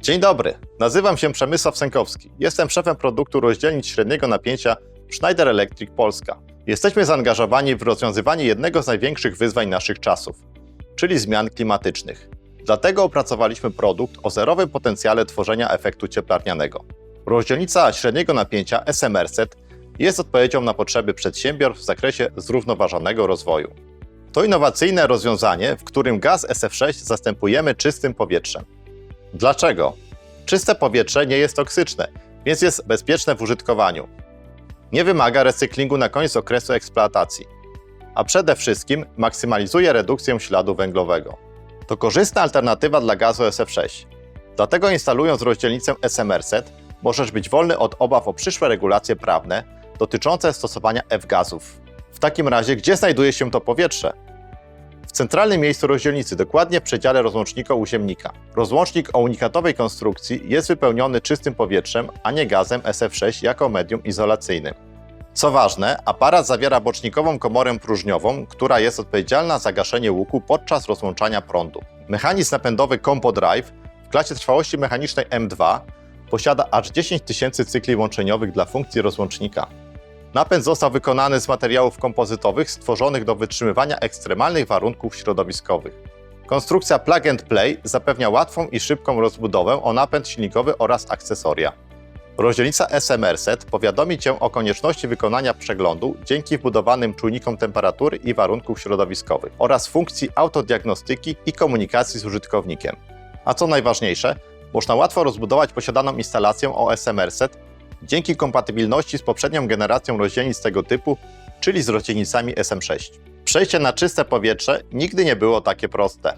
Dzień dobry, nazywam się Przemysław Sękowski. Jestem szefem produktu rozdzielnic średniego napięcia Schneider Electric Polska. Jesteśmy zaangażowani w rozwiązywanie jednego z największych wyzwań naszych czasów, czyli zmian klimatycznych. Dlatego opracowaliśmy produkt o zerowym potencjale tworzenia efektu cieplarnianego. Rozdzielnica średniego napięcia SMRSET jest odpowiedzią na potrzeby przedsiębiorstw w zakresie zrównoważonego rozwoju. To innowacyjne rozwiązanie, w którym gaz SF6 zastępujemy czystym powietrzem. Dlaczego? Czyste powietrze nie jest toksyczne, więc jest bezpieczne w użytkowaniu. Nie wymaga recyklingu na koniec okresu eksploatacji, a przede wszystkim maksymalizuje redukcję śladu węglowego. To korzystna alternatywa dla gazu SF6. Dlatego instalując rozdzielnicę SMRSET możesz być wolny od obaw o przyszłe regulacje prawne dotyczące stosowania F-gazów. W takim razie, gdzie znajduje się to powietrze? Centralnym miejscu rozdzielnicy, dokładnie w przedziale rozłącznika uziemnika. Rozłącznik o unikatowej konstrukcji jest wypełniony czystym powietrzem, a nie gazem SF6 jako medium izolacyjnym. Co ważne, aparat zawiera bocznikową komorę próżniową, która jest odpowiedzialna za gaszenie łuku podczas rozłączania prądu. Mechanizm napędowy Compo Drive w klasie trwałości mechanicznej M2 posiada aż 10 tysięcy cykli łączeniowych dla funkcji rozłącznika. Napęd został wykonany z materiałów kompozytowych stworzonych do wytrzymywania ekstremalnych warunków środowiskowych. Konstrukcja plug and play zapewnia łatwą i szybką rozbudowę o napęd silnikowy oraz akcesoria. Rozdzielnica SMRSET powiadomi Cię o konieczności wykonania przeglądu dzięki wbudowanym czujnikom temperatury i warunków środowiskowych oraz funkcji autodiagnostyki i komunikacji z użytkownikiem. A co najważniejsze, można łatwo rozbudować posiadaną instalację o SMRSET dzięki kompatybilności z poprzednią generacją rozdzielnic tego typu, czyli z rozdzielnicami SM6. Przejście na czyste powietrze nigdy nie było takie proste.